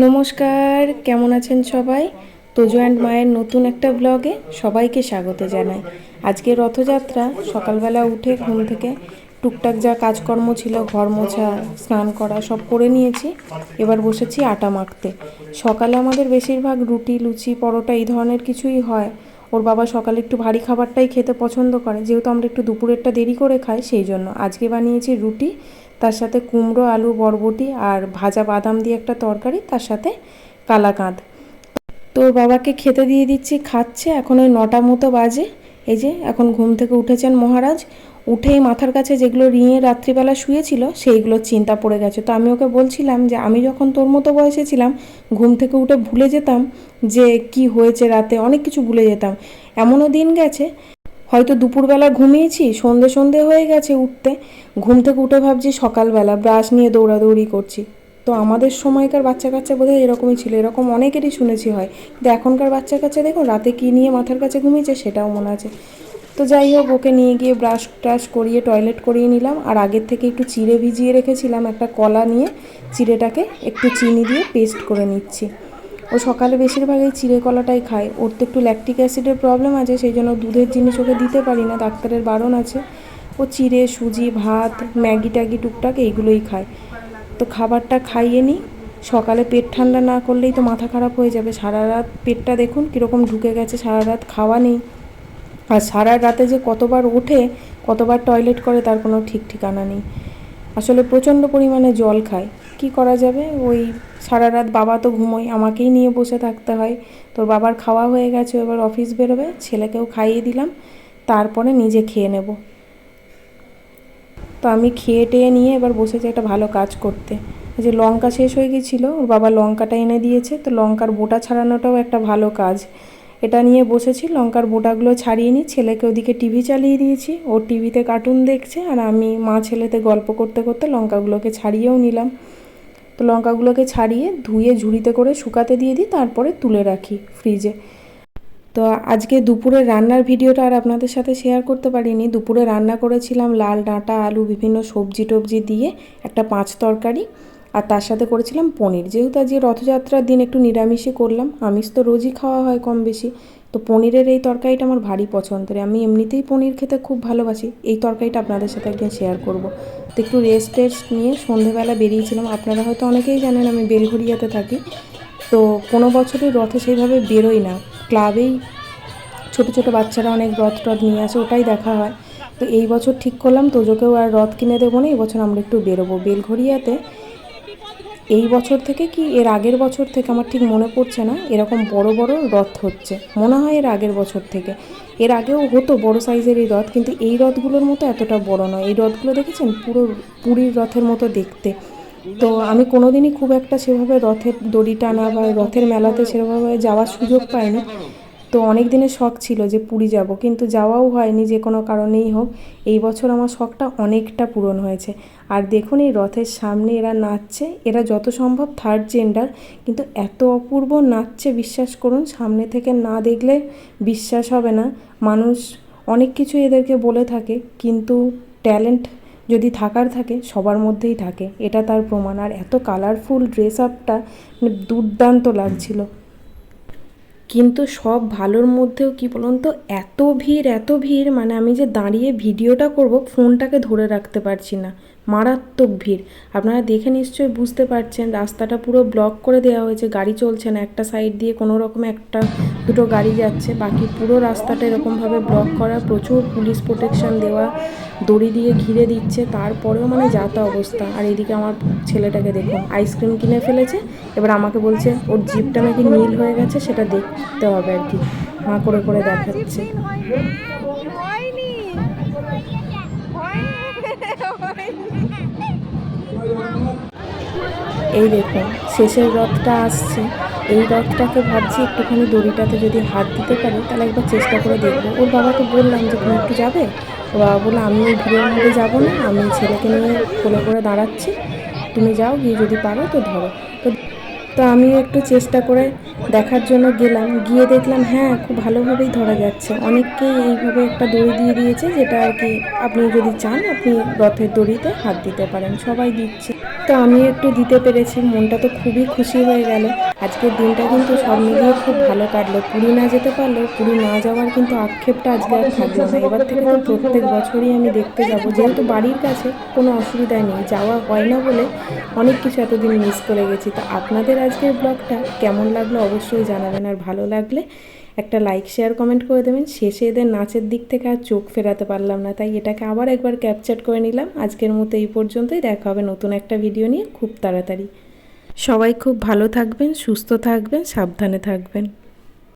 নমস্কার, কেমন আছেন সবাই? তোজো অ্যান্ড মায়ের নতুন একটা ব্লগে সবাইকে স্বাগত জানাই। আজকে রথযাত্রা, সকালবেলা উঠে ঘুম থেকে টুকটাক যা কাজকর্ম ছিল, ঘর মোছা, স্নান করা, সব করে নিয়েছি। এবার বসেছি আটা মাখতে। সকালে আমাদের বেশিরভাগ রুটি, লুচি, পরোটা এই ধরনের কিছুই হয়। ওর বাবা সকালে একটু ভারী খাবারটাই খেতে পছন্দ করে, যেহেতু আমরা একটু দুপুরেরটা দেরি করে খাই, সেই জন্য। আজকে বানিয়েছি রুটি তার সাথে কুমড়ো, আলু, বরবটি আর ভাজা বাদাম দিয়ে একটা তরকারি, তার সাথে কালাকাঁদ। তো বাবাকে খেতে দিয়ে দিচ্ছি, খাচ্ছে। এখন ওই নটা মতো বাজে। এই যে, এখন ঘুম থেকে উঠেছেন মহারাজ। উঠেই মাথার কাছে যেগুলো রিঙে রাত্রিবেলা শুয়েছিল সেইগুলোর চিন্তা পড়ে গেছে। তো আমি ওকে বলছিলাম যে, আমি যখন তোর মতো বয়সে ছিলাম, ঘুম থেকে উঠে ভুলে যেতাম যে, কি হয়েছে রাতে, অনেক কিছু ভুলে যেতাম। এমনও দিন গেছে হয়তো দুপুরবেলা ঘুমিয়েছি, সন্ধে সন্ধে হয়ে গেছে উঠতে। ঘুম থেকে উঠে ভাবছি সকালবেলা ব্রাশ নিয়ে দৌড়াদৌড়ি করছি। তো আমাদের সময়কার বাচ্চা কাচ্চা বোধহয় এরকমই ছিল, এরকম অনেকেরই শুনেছি হয়। কিন্তু এখনকার বাচ্চা কাচ্চা দেখো রাতে কী নিয়ে মাথার কাছে ঘুমিয়েছে সেটাও মনে আছে। তো যাই হোক, ওকে নিয়ে গিয়ে ব্রাশ ট্রাশ করিয়ে, টয়লেট করিয়ে নিলাম। আর আগের থেকে একটু চিড়ে ভিজিয়ে রেখেছিলাম একটা কলা নিয়ে। চিড়েটাকে একটু চিনি দিয়ে পেস্ট করে নিচ্ছি। ও সকালে বেশিরভাগ এই চিড়ে কলাটাই খায়। ওর তো একটু ল্যাকটিক অ্যাসিডের প্রবলেম আছে, সেই জন্য দুধের জিনিস ওকে দিতে পারি না, ডাক্তারের বারণ আছে। ও চিড়ে, সুজি, ভাত, ম্যাগি ট্যাগি, টুকটাক এইগুলোই খায়। তো খাবারটা খাইয়ে নিই। সকালে পেট ঠান্ডা না করলেই তো মাথা খারাপ হয়ে যাবে। সারা রাত পেটটা দেখুন কীরকম ঢুকে গেছে সারা রাত খাওয়া নেই। আর সারা রাতে যে কতবার ওঠে, কতবার টয়লেট করে, তার কোনো ঠিক ঠিকানা নেই। আসলে প্রচণ্ড পরিমাণে জল খায়। কি করা যাবে? ওই সারা রাত বাবা তো ঘুমোয়, আমাকেই নিয়ে বসে থাকতে হয়। তোর বাবার খাওয়া হয়ে গেছে, এবার অফিস বেরোবে, ছেলেকেও খাইয়ে দিলাম, তারপরে নিজে খেয়ে নেব। তো আমি খেয়ে টেয়ে নিয়ে এবার বসেছি একটা ভালো কাজ করতে। যে লঙ্কা শেষ হয়ে গেছিল, ওর বাবা লঙ্কাটা এনে দিয়েছে, তো লঙ্কার বোটা ছাড়ানোটাও একটা ভালো কাজ। এটা নিয়ে বসেছি, লঙ্কার বোটাগুলো ছাড়িয়ে নিই ছেলেকে ওদিকে টিভি চালিয়ে দিয়েছি। ও টিভিতে কার্টুন দেখছে আর আমি মা ছেলেতে গল্প করতে করতে লঙ্কাগুলোকে ছাড়িয়েও নিলাম। তো লঙ্কাগুলোকে ছাড়িয়ে ধুয়ে ঝুড়িতে করে শুকাতে দিয়ে দিই, তারপরে তুলে রাখি ফ্রিজে। তো আজকে দুপুরে রান্নার ভিডিওটা আর আপনাদের সাথে শেয়ার করতে পারিনি। দুপুরে রান্না করেছিলাম লাল ডাঁটা আলু, বিভিন্ন সবজি টবজি দিয়ে একটা পাঁচ তরকারি। আর তার সাথে করেছিলাম পনির। যেহেতু আজকে রথযাত্রার দিন, একটু নিরামিষই করলাম। আমিষ তো রোজই খাওয়া হয় কম বেশি। তো পনিরের এই তরকারিটা আমার ভারী পছন্দের। আমি এমনিতেই পনির খেতে খুব ভালোবাসি। এই তরকারিটা আপনাদের সাথে একদিন শেয়ার করব। তো একটু রেস্ট টেস্ট নিয়ে সন্ধেবেলা বেরিয়েছিলাম। আপনারা হয়তো অনেকেই জানেন আমি বেলঘড়িয়াতে থাকি। তো কোনো বছরই রথে সেইভাবে বেরোই না। ক্লাবেই ছোট ছোট বাচ্চারা অনেক রথ টথ নিয়ে আসে, ওটাই দেখা হয়। তো এই বছর ঠিক করলাম, তোজোকেও আর রথ কিনে দেবো না এই বছর আমরা একটু বেরোবো। বেলঘড়িয়াতে এই বছর থেকে কি এর আগের বছর থেকে আমার ঠিক মনে পড়ছে না, এরকম বড় বড় রথ হচ্ছে। মনে হয় এর আগের বছর থেকে। এর আগেও হতো বড় সাইজের এই রথ, কিন্তু এই রথগুলোর মতো এতটা বড় নয়। এই রথগুলো দেখেছেন? পুরো পুরীর রথের মতো দেখতে। তো আমি কোনোদিনই খুব একটা সেভাবে রথের দড়ি টানা বা রথের মেলাতে সেভাবে যাওয়ার সুযোগ পাইনি। তো অনেক দিনের শখ ছিল যে পুরী যাব, কিন্তু যাওয়াও হয়নি যে কোনো কারণেই হোক। এই বছর আমার শখটা অনেকটা পূরণ হয়েছে। আর দেখুন এই রথের সামনে এরা নাচছে, এরা যত সম্ভব থার্ড জেন্ডার কিন্তু এত অপূর্ব নাচছে, বিশ্বাস করুন, সামনে থেকে না দেখলে বিশ্বাস হবে না। মানুষ অনেক কিছু এদেরকে বলে থাকে, কিন্তু ট্যালেন্ট যদি থাকার থাকে, সবার মধ্যেই থাকে। এটা তার প্রমাণ। আর এত কালারফুল ড্রেস আপটা দুর্দান্ত লাগছিল। কিন্তু সব ভালোর মধ্যেও কি বলুন তো, এত ভিড় এত ভিড় মানে আমি যে দাঁড়িয়ে ভিডিওটা করব, ফোনটাকে ধরে রাখতে পারছি না। মারাত্মক ভিড়। আপনারা দেখে নিশ্চয়ই বুঝতে পারছেন, রাস্তাটা পুরো ব্লক করে দেওয়া হয়েছে, গাড়ি চলছে না। একটা সাইড দিয়ে কোনো রকম একটা, দুটো গাড়ি যাচ্ছে। বাকি পুরো রাস্তাটা এরকমভাবে ব্লক করা। প্রচুর পুলিশ প্রোটেকশন দেওয়া, দড়ি দিয়ে ঘিরে দিচ্ছে। তারপরেও মানে যাতা অবস্থা। আর এদিকে আমার ছেলেটাকে দেখুন আইসক্রিম কিনে ফেলেছে। এবার আমাকে বলছে, ওর জিপটা নাকি নীল হয়ে গেছে, সেটা দেখতে হবে আর কি। মা করে করে দেখাচ্ছে। এই দেখুন শেষের রথটা আসছে। এই রথটাকে ভাবছি একটুখানি দড়িটাতে যদি হাত দিতে পারি, তাহলে একবার চেষ্টা করে দেখব। ওর বাবাকে বললাম যে, তুমি একটু যাবে? ও বাবা বলল, আমি ওই ভিড়ের মধ্যে যাব না, আমি ছেলেকে নিয়ে কোলে করে দাঁড়াচ্ছি। তুমি যাও, গিয়ে যদি পারো তো ধরো। তো তো আমিও একটু চেষ্টা করে দেখার জন্য গেলাম। গিয়ে দেখলাম হ্যাঁ খুব ভালোভাবেই ধরা যাচ্ছে। অনেককেই এইভাবে একটা দড়ি দিয়ে দিয়েছে, যেটা আর কি আপনি যদি চান, আপনি রথের দড়িতে হাত দিতে পারেন। সবাই দিচ্ছে। তো আমি একটু দিতে পেরেছি, মনটা তো খুবই খুশি হয়ে গেল। আজকের দিনটা কিন্তু সব মিলিয়ে খুব ভালো কাটলো। পুরী না যেতে পারলেও পুরী না যাওয়ার কিন্তু আক্ষেপটা আজকে আর থাকল না। এবার থেকে তো প্রত্যেক বছরই আমি দেখতে যাব। যেহেতু বাড়ির কাছে কোনো অসুবিধা নেই, যাওয়া হয় না বলে অনেক কিছু এতদিন মিস করে গেছি। তো আপনাদের আজকের ব্লগটা কেমন লাগল অবশ্যই জানাবেন। আর ভালো লাগলে একটা লাইক শেয়ার কমেন্ট করে দেবেন। শেষে এদের নাচের দিক থেকে আর চোখ ফেরাতে পারলাম না, তাই এটাকে আবার একবার ক্যাপচার করে নিলাম। আজকের মতো এই পর্যন্তই, দেখা হবে নতুন একটা ভিডিও নিয়ে খুব তাড়াতাড়ি। সবাই খুব ভালো থাকবেন, সুস্থ থাকবেন, সাবধানে থাকবেন।